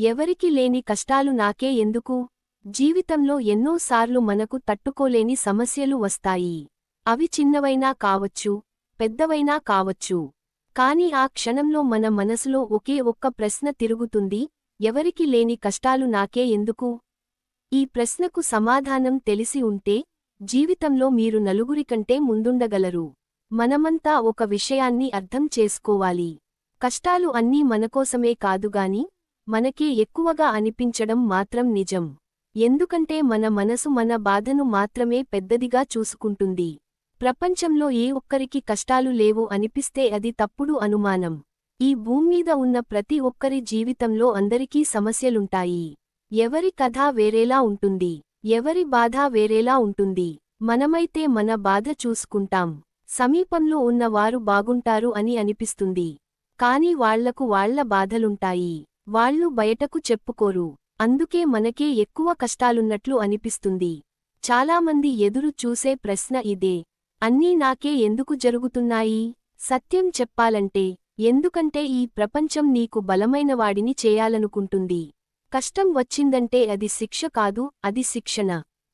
ఎవరికి లేని కష్టాలు నాకే ఎందుకు? జీవితంలో ఎన్నోసార్లు మనకు తట్టుకోలేని సమస్యలు వస్తాయి. అవి చిన్నవైనా కావచ్చు పెద్దవైనా కావచ్చు. కాని ఆ క్షణంలో మన మనసులో ఒకే ఒక్క ప్రశ్న తిరుగుతుంది ఎవరికి లేని కష్టాలు నాకే ఎందుకు? ఈ ప్రశ్నకు సమాధానం తెలిసి ఉంటే జీవితంలో మీరు నలుగురికంటే ముందుండగలరు. మనమంతా ఒక విషయాన్ని అర్థం చేసుకోవాలి. కష్టాలు అన్నీ మనకోసమే కాదుగాని మనకే ఎక్కువగా అనిపించడం మాత్రం నిజం. ఎందుకంటే మన మనసు మన బాధను మాత్రమే పెద్దదిగా చూసుకుంటుంది. ప్రపంచంలో ఏ ఒక్కరికి కష్టాలు లేవు అనిపిస్తే అది తప్పుడు అనుమానం. ఈ భూమ్మీద ఉన్న ప్రతి ఒక్కరి జీవితంలో అందరికీ సమస్యలుంటాయి. ఎవరి కథ వేరేలా ఉంటుంది. ఎవరి బాధ వేరేలా ఉంటుంది. మనమైతే మన బాధ చూసుకుంటాం. సమీపంలో ఉన్నవారు బాగుంటారు అని అనిపిస్తుంది. కాని వాళ్ళకు వాళ్ళ బాధలుంటాయి. వాళ్ళు బయటకు చెప్పుకోరు. అందుకే మనకే ఎక్కువ కష్టాలున్నట్లు అనిపిస్తుంది. చాలామంది ఎదురు చూసే ప్రశ్న ఇదే. అన్నీ నాకే ఎందుకు జరుగుతున్నాయి? సత్యం చెప్పాలంటే ఎందుకంటే ఈ ప్రపంచం నీకు బలమైనవాడిని చేయాలనుకుంటుంది. కష్టం వచ్చిందంటే అది శిక్ష కాదు అది శిక్షణ.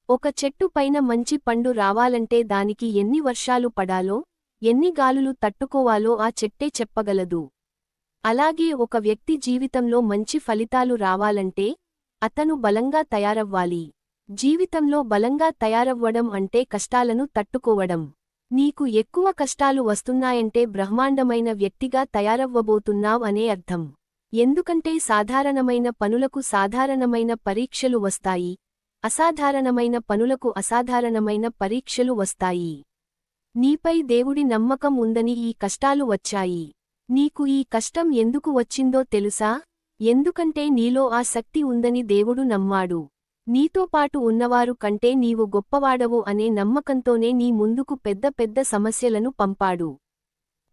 ఒక చెట్టు పైన మంచి పండు రావాలంటే దానికి ఎన్ని వర్షాలు పడాలో ఎన్ని గాలులు తట్టుకోవాలో ఆ చెట్టే చెప్పగలదు. అలాగే ఒక వ్యక్తి జీవితంలో మంచి ఫలితాలు రావాలంటే అతను బలంగా తయారవ్వాలి. జీవితంలో బలంగా తయారవ్వడం అంటే కష్టాలను తట్టుకోవడం. నీకు ఎక్కువ కష్టాలు వస్తున్నాయంటే బ్రహ్మాండమైన వ్యక్తిగా తయారవ్వబోతున్నావ్ అనే అర్థం. ఎందుకంటే సాధారణమైన పనులకు సాధారణమైన పరీక్షలు వస్తాయి. అసాధారణమైన పనులకు అసాధారణమైన పరీక్షలు వస్తాయి. నీపై దేవుడి నమ్మకం ఉందని ఈ కష్టాలు వచ్చాయి. నీకు ఈ కష్టం ఎందుకు వచ్చిందో తెలుసా? ఎందుకంటే నీలో ఆ శక్తి ఉందని దేవుడు నమ్మాడు. నీతో పాటు ఉన్నవారు కంటే నీవు గొప్పవాడవు అనే నమ్మకంతోనే నీ ముందుకు పెద్ద పెద్ద సమస్యలను పంపాడు.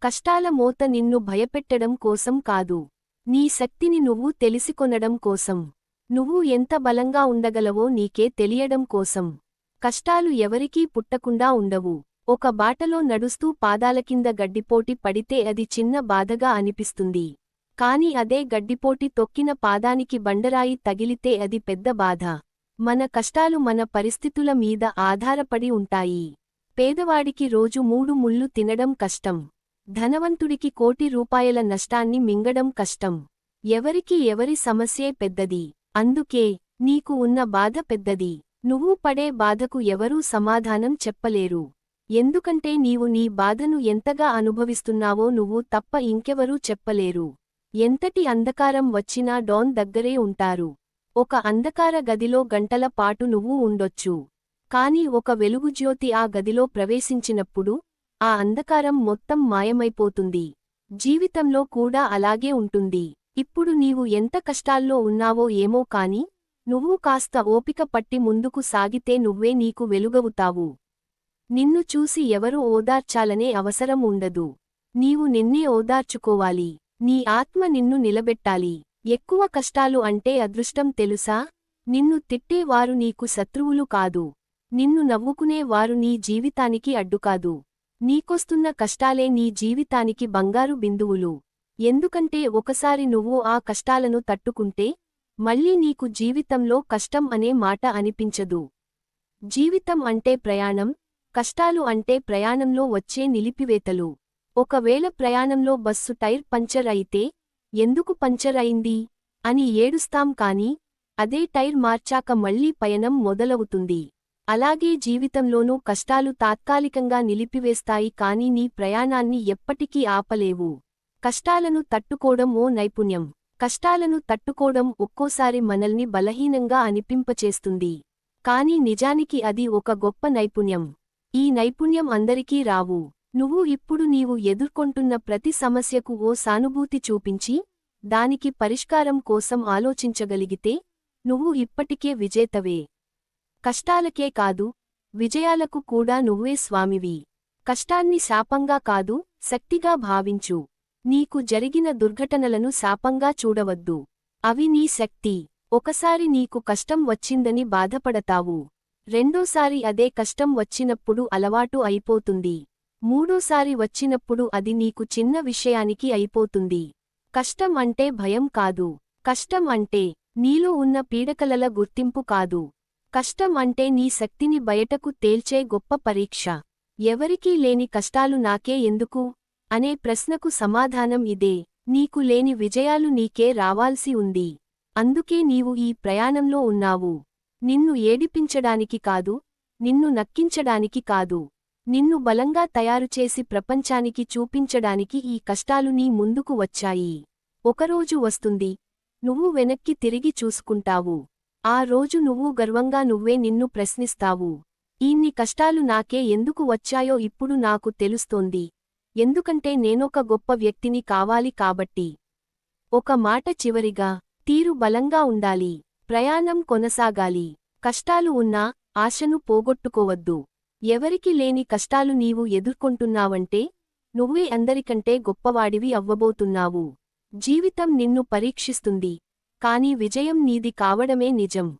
కష్టాల మోత నిన్ను భయపెట్టడం కోసం కాదు. నీ శక్తిని నువ్వు తెలిసికొనడం కోసం. నువ్వు ఎంత బలంగా ఉండగలవో నీకే తెలియడం కోసం. కష్టాలు ఎవరికీ పుట్టకుండా ఉండవు. ఒక బాటలో నడుస్తూ పాదాల కింద గడ్డిపోటి పడితే అది చిన్న బాధగా అనిపిస్తుంది. కాని అదే గడ్డిపోటి తొక్కిన పాదానికి బండరాయి తగిలితే అది పెద్ద బాధ. మన కష్టాలు మన పరిస్థితుల మీద ఆధారపడి ఉంటాయి. పేదవాడికి రోజు మూడు ముళ్ళు తినడం కష్టం. ధనవంతుడికి కోటి రూపాయల నష్టాన్ని మింగడం కష్టం. ఎవరికి ఎవరి సమస్యే పెద్దది. అందుకే నీకు ఉన్న బాధ పెద్దది. నువ్వు పడే బాధకు ఎవరూ సమాధానం చెప్పలేరు. ఎందుకంటే నీవు నీ బాధను ఎంతగా అనుభవిస్తున్నావో నువ్వు తప్ప ఇంకెవరూ చెప్పలేరు. ఎంతటి అంధకారం వచ్చినా డోన్ దగ్గరే ఉంటారు. ఒక అంధకార గదిలో గంటల పాటు నువ్వు ఉండొచ్చు. కాని ఒక వెలుగుజ్యోతి ఆ గదిలో ప్రవేశించినప్పుడు ఆ అంధకారం మొత్తం మాయమైపోతుంది. జీవితంలో కూడా అలాగే ఉంటుంది. ఇప్పుడు నీవు ఎంత కష్టాల్లో ఉన్నావో ఏమో కాని నువ్వు కాస్త ఓపిక పట్టి ముందుకు సాగితే నువ్వే నీకు వెలుగవుతావు. నిన్ను చూసి ఎవరు ఓదార్చాలనే అవసరం ఉండదు. నీవు నిన్నే ఓదార్చుకోవాలి. నీ ఆత్మ నిన్ను నిలబెట్టాలి. ఎక్కువ కష్టాలు అంటే అదృష్టం తెలుసా? నిన్ను తిట్టేవారు నీకు శత్రువులు కాదు. నిన్ను నవ్వుకునేవారు నీ జీవితానికి అడ్డుకాదు. నీకొస్తున్న కష్టాలే నీ జీవితానికి బంగారు బిందువులు. ఎందుకంటే ఒకసారి నువ్వు ఆ కష్టాలను తట్టుకుంటే మళ్ళీ నీకు జీవితంలో కష్టం అనే మాట అనిపించదు. జీవితం అంటే ప్రయాణం కష్టాలు అంటే ప్రయాణంలో వచ్చే నిలిపివేతలు. ఒకవేళ ప్రయాణంలో బస్సు టైర్ పంచర్ అయితే ఎందుకు పంచర్ అయింది? అని ఏడుస్తాం కాని అదే టైర్ మార్చాక మళ్ళీ పయనం మొదలవుతుంది. అలాగే జీవితంలోనూ కష్టాలు తాత్కాలికంగా నిలిపివేస్తాయి కాని నీ ప్రయాణాన్ని ఎప్పటికీ ఆపలేవు. కష్టాలను తట్టుకోవడం ఓ నైపుణ్యం. కష్టాలను తట్టుకోవడం ఒక్కోసారి మనల్ని బలహీనంగా అనిపింపచేస్తుంది. కాని నిజానికి అది ఒక గొప్ప నైపుణ్యం. ఈ నైపుణ్యం అందరికీ రావు. నువ్వు ఇప్పుడు నీవు ఎదుర్కొంటున్న ప్రతి సమస్యకు ఓ సానుభూతి చూపించి దానికి పరిష్కారం కోసం ఆలోచించగలిగితే నువ్వు ఇప్పటికే విజేతవే. కష్టాలకే కాదు విజయాలకు కూడా నువ్వే స్వామివి. కష్టాన్ని శాపంగా కాదు శక్తిగా భావించు. నీకు జరిగిన దుర్ఘటనలను శాపంగా చూడవద్దు. అవి నీ శక్తి. ఒకసారి నీకు కష్టం వచ్చిందని బాధపడతావు. రెండోసారి అదే కష్టం వచ్చినప్పుడు అలవాటు అయిపోతుంది. మూడోసారి వచ్చినప్పుడు అది నీకు చిన్న విషయానికి అయిపోతుంది. కష్టం అంటే భయం కాదు. కష్టం అంటే నీలో ఉన్న పీడకలల గుర్తింపు కాదు. కష్టం అంటే నీ శక్తిని బయటకు తేల్చే గొప్ప పరీక్ష. ఎవరికీ లేని కష్టాలు నాకే ఎందుకు? అనే ప్రశ్నకు సమాధానం ఇదే. నీకు లేని విజయాలు నీకే రావాల్సి ఉంది. అందుకే నీవు ఈ ప్రయాణంలో ఉన్నావు. నిన్ను ఏడిపించడానికి కాదు నిన్ను నక్కించడానికి కాదు. నిన్ను బలంగా తయారుచేసి ప్రపంచానికి చూపించడానికి ఈ కష్టాలు నీ ముందుకు వచ్చాయి. ఒకరోజు వస్తుంది నువ్వు వెనక్కి తిరిగి చూసుకుంటావు. ఆ రోజు నువ్వు గర్వంగా నువ్వే నిన్ను ప్రశ్నిస్తావు. ఇన్ని కష్టాలు నాకే ఎందుకు వచ్చాయో ఇప్పుడు నాకు తెలుస్తోంది. ఎందుకంటే నేనొక గొప్ప వ్యక్తిని కావాలి కాబట్టి. ఒక మాట చివరిగా తీరు బలంగా ఉండాలి. ప్రయాణం కొనసాగాలి. కష్టాలు ఉన్నా ఆశను పోగొట్టుకోవద్దు. ఎవరికి లేని కష్టాలు నీవు ఎదుర్కొంటున్నావంటే నువ్వే అందరికంటే గొప్పవాడివి అవ్వబోతున్నావు. జీవితం నిన్ను పరీక్షిస్తుంది. కాని విజయం నీది కావడమే నిజం.